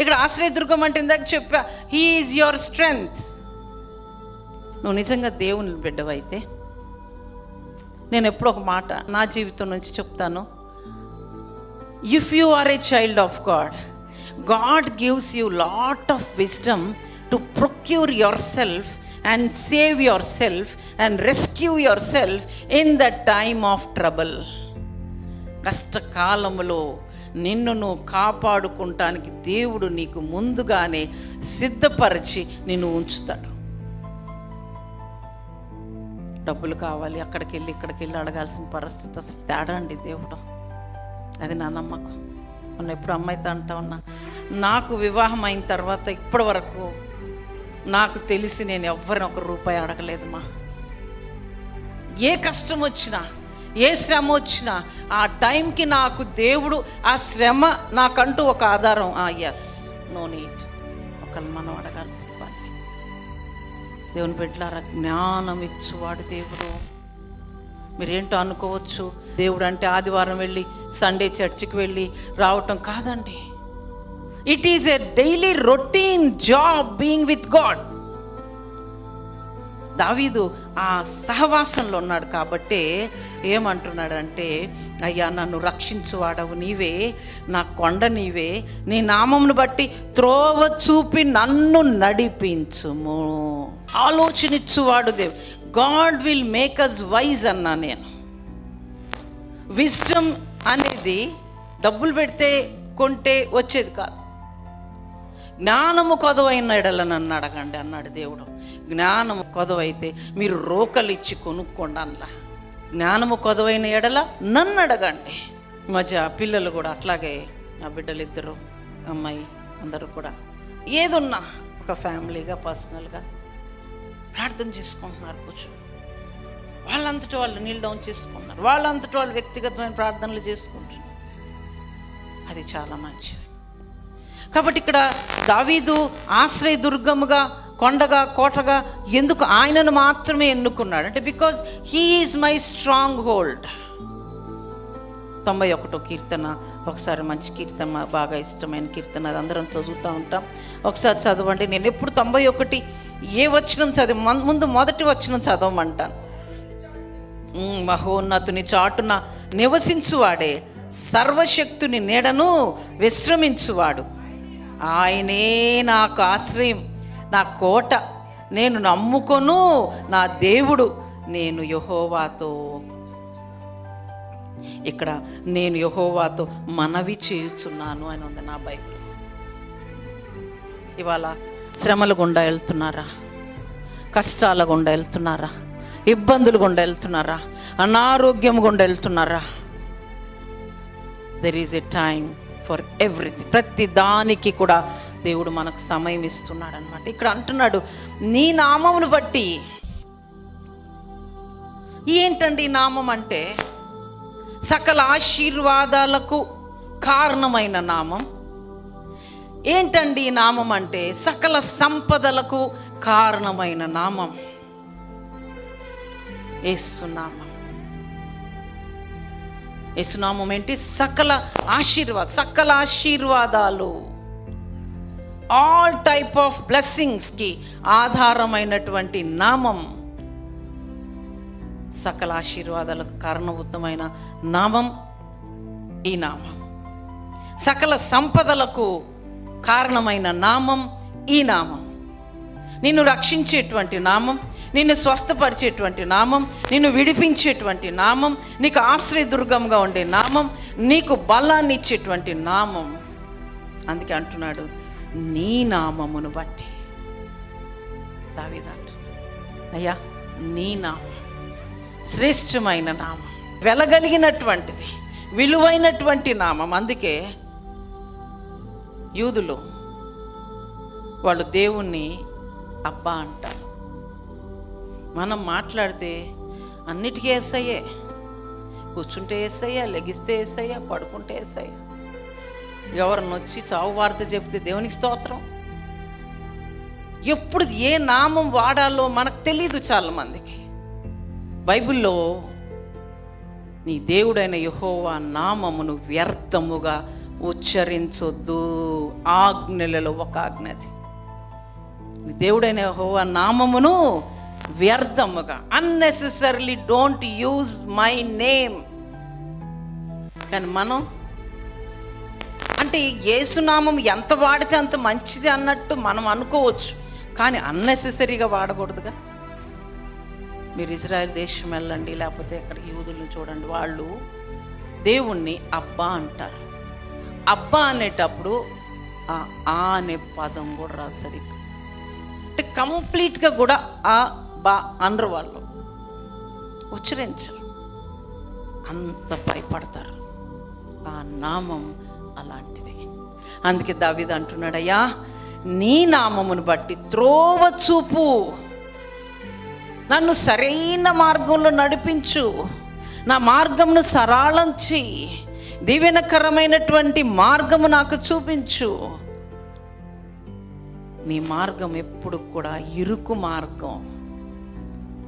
ఇక్కడ ఆశ్రయదుర్గం అంటే ఇందాక చెప్పా హీఈస్ యువర్ స్ట్రెంగ్త్ నువ్వు నిజంగా దేవుని బిడ్డవైతే నేను ఎప్పుడు ఒక మాట నా జీవితం నుంచి చెప్తాను. If you are a child of God God gives you lot of wisdom to procure yourself and save yourself and rescue yourself in the time of trouble కష్టకాలములో నిన్ను నువ్వు కాపాడుకుంటానికి దేవుడు నీకు ముందుగానే సిద్ధపరిచి నిన్ను ఉంచుతాడు. డబ్బులు కావాలి అక్కడికి వెళ్ళి ఇక్కడికి వెళ్ళి అడగాల్సిన పరిస్థితి అసలు తేడా అండి దేవుడు. అది నా నమ్మకం. మొన్న ఎప్పుడు అమ్మాయితో అంటా ఉన్నా నాకు వివాహం అయిన తర్వాత ఇప్పటి వరకు నాకు తెలిసి నేను ఎవ్వరిని ఒక రూపాయి అడగలేదమ్మా. ఏ కష్టం వచ్చినా ఏ శ్రమ వచ్చినా ఆ టైంకి నాకు దేవుడు ఆ శ్రమ నాకంటూ ఒక ఆధారం. ఎస్ నో నీట్ ఒకళ్ళు మనం అడగాల్సిన పని దేవుని బిడ్డలారా జ్ఞానం ఇచ్చువాడు దేవుడు. మీరేంటో అనుకోవచ్చు దేవుడు అంటే ఆదివారం వెళ్ళి సండే చర్చికి వెళ్ళి రావటం కాదండి. It is a daily routine job being with God దావీదు ఆ సహవాసంలో ఉన్నాడు కాబట్టే ఏమంటున్నాడంటే అయ్యా నన్ను రక్షించువాడవు నీవే నా కొండ నీవే నీ నామమును బట్టి త్రోవ చూపి నన్ను నడిపించుము. ఆలోచనిచ్చువాడు Dev. God will make us wise అన్నా నేను. విజ్డమ్ అనేది డబ్బులు పెడితే కొంటే వచ్చేది కాదు. జ్ఞానము కొదవైన ఎడల నన్ను అడగండి అన్నాడు దేవుడు. జ్ఞానము కొదవైతే మీరు రోకలు ఇచ్చి కొనుక్కోండి అనలా జ్ఞానము కొదవైన ఎడల నన్ను అడగండి. మధ్య పిల్లలు కూడా అట్లాగే నా బిడ్డలిద్దరు అమ్మాయి అందరూ కూడా ఏదున్నా ఒక ఫ్యామిలీగా పర్సనల్గా ప్రార్థన చేసుకుంటున్నారు కూర్చో. వాళ్ళంతటి వాళ్ళు నీళ్ళు డౌన్ చేసుకుంటున్నారు. వాళ్ళంతటి వాళ్ళు వ్యక్తిగతమైన ప్రార్థనలు చేసుకుంటున్నారు. అది చాలా మంచిది. కాబట్టి ఇక్కడ దావీదు ఆశ్రయ దుర్గముగా కొండగా కోటగా ఎందుకు ఆయనను మాత్రమే ఎన్నుకున్నాడు? అంటే because he is my stronghold తొంభై ఒకటో కీర్తన ఒకసారి మంచి కీర్తన బాగా ఇష్టమైన కీర్తన అది అందరం చదువుతూ ఉంటాం. ఒకసారి చదవండి. నేను ఎప్పుడు తొంభై ఒకటి ఏ వచనం చదివి ముందు మొదటి వచనం చదవమంటాను. మహోన్నతుని చాటున నివసించువాడే సర్వశక్తుని నీడను విశ్రమించువాడు. ఆయనే నాకు ఆశ్రయం నా కోట. నేను నమ్ముకొను నా దేవుడు నేను యహోవాతో. ఇక్కడ నేను యహోవాతో మనవి చేయుచున్నాను అని ఉంది నా బైబిల్. ఇవాళ శ్రమలు గుండా వెళ్తున్నారా? కష్టాల గుండా వెళ్తున్నారా? ఇబ్బందులు గుండా వెళ్తున్నారా? అనారోగ్యం గుండా వెళ్తున్నారా? There is a time for everything ప్రతి దానికి కూడా దేవుడు మనకు సమయం ఇస్తున్నాడు అనమాట ఇక్కడ అంటున్నాడు నీ నామమును బట్టి ఏంటండి నామం అంటే? సకల ఆశీర్వాదాలకు కారణమైన నామం. ఏంటండి నామం అంటే? సకల సంపదలకు కారణమైన నామం. ఏసునామం యేసునామం ఏంటి? సకల ఆశీర్వాద సకల ఆశీర్వాదాలు. ఆల్ టైప్ ఆఫ్ బ్లెస్సింగ్స్కి ఆధారమైనటువంటి నామం. సకల ఆశీర్వాదాలకు కారణభూతమైన నామం ఈ నామం. సకల సంపదలకు కారణమైన నామం ఈ నామం. నిన్ను రక్షించేటువంటి నామం నిన్ను స్వస్థపరిచేటువంటి నామం నిన్ను విడిపించేటువంటి నామం నీకు ఆశ్రయదుర్గంగా ఉండే నామం నీకు బలాన్ని ఇచ్చేటువంటి నామం. అందుకే అంటున్నాడు నీ నామమును బట్టి. దావీదు అయ్యా నీ నామం శ్రేష్టమైన నామం వెలగలిగినటువంటిది విలువైనటువంటి నామం. అందుకే యూదులు వాళ్ళు దేవుణ్ణి అబ్బా అంటారు. మనం మాట్లాడితే అన్నిటికీ వేస్తాయే కూర్చుంటే వేస్తాయా లెగిస్తే వేస్తాయా పడుకుంటే వేస్తాయా ఎవరిని వచ్చి చావు వార్త చెప్తే దేవునికి స్తోత్రం. ఎప్పుడు ఏ నామం వాడాలో మనకు తెలియదు చాలా మందికి బైబిల్లో నీ దేవుడైన యహోవా నామమును వ్యర్థముగా ఉచ్చరించొద్దు. ఆజ్ఞలలో ఒక ఆజ్ఞది దేవుడైన హోవా నామమును వ్యర్థముగా unnecessarily don't use my name కానీ మనం అంటే ఏసునామం ఎంత వాడితే అంత మంచిది అన్నట్టు మనం అనుకోవచ్చు. కానీ అన్నెసెసరీగా వాడకూడదుగా. మీరు ఇజ్రాయెల్ దేశం వెళ్ళండి లేకపోతే అక్కడ యూదులను చూడండి. వాళ్ళు దేవుణ్ణి అబ్బా అంటారు. అబ్బా అనేటప్పుడు ఆ ఆ అనే పదం కూడా రాదు సరిగ్గా. అంటే కంప్లీట్గా కూడా ఆ బా అనరు వాళ్ళు. ఉచ్చరించరు. అంత భయపడతారు. ఆ నామం అలాంటిది. అందుకే దావిద అంటున్నాడయ్యా నీ నామమును బట్టి త్రోవ చూపు. నన్ను సరైన మార్గంలో నడిపించు. నా మార్గమును సరళం చెయ్యి. దీవెనకరమైనటువంటి మార్గము నాకు చూపించు. నీ మార్గం ఎప్పుడు కూడా ఇరుకు మార్గం.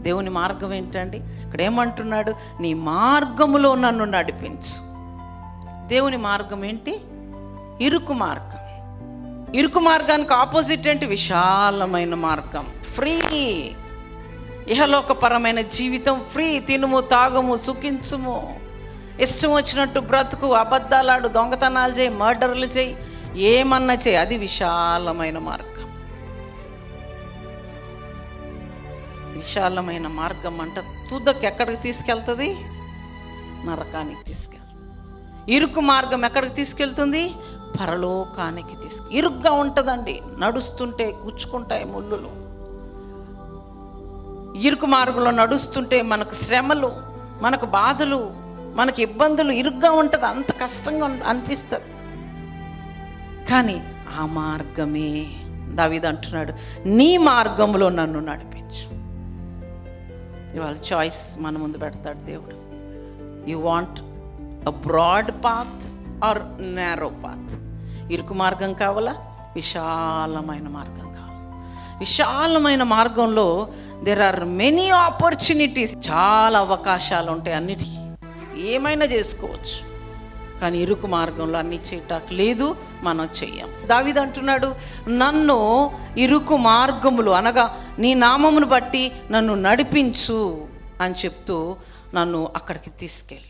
దేవుని మార్గం ఏంటండి? ఇక్కడ ఏమంటున్నాడు? నీ మార్గములో నన్ను నడిపించు. దేవుని మార్గం ఏంటి? ఇరుకు మార్గం. ఇరుకు మార్గానికి ఆపోజిట్ ఏంటి? విశాలమైన మార్గం. ఫ్రీ. ఇహలోకపరమైన జీవితం ఫ్రీ. తినుము తాగము సుఖించుము. ఇష్టం వచ్చినట్టు బ్రతుకు అబద్ధాలాడు దొంగతనాలు చేయి మర్డర్లు చేయి. ఏమన్నా చేయి. అది విశాలమైన మార్గం. విశాలమైన మార్గం అంట. తుదకు ఎక్కడికి తీసుకెళ్తుంది? నరకానికి తీసుకెళ్తుంది. ఇరుకు మార్గం ఎక్కడికి తీసుకెళ్తుంది? పరలోకానికి తీసుకు ఇరుగ్గా ఉంటుందండి. నడుస్తుంటే గుచ్చుకుంటాయి ముళ్ళులు. ఇరుకు మార్గంలో నడుస్తుంటే మనకు శ్రమలు మనకు బాధలు మనకు ఇబ్బందులు ఇరుగ్గా ఉంటుంది. అంత కష్టంగా అనిపిస్తుంది. కానీ ఆ మార్గమే దావిదంటున్నాడు నీ మార్గంలో నన్ను నడిపించు. ఇవాళ చాయిస్ మన ముందు పెడతాడు దేవుడు. You want a broad path or narrow path ఇరుకు మార్గం కావాలా? విశాలమైన మార్గం కావాలి? విశాలమైన మార్గంలో దెర్ ఆర్ మెనీ ఆపర్చునిటీస్ చాలా అవకాశాలు ఉంటాయి అన్నిటికీ. ఏమైనా చేసుకోవచ్చు. కానీ ఇరుకు మార్గంలో అన్ని చేయటానికి లేదు మనం చెయ్యం. దావిది అంటున్నాడు నన్ను ఇరుకు మార్గములు అనగా నీ నామమును బట్టి నన్ను నడిపించు అని చెప్తూ నన్ను అక్కడికి తీసుకెళ్ళి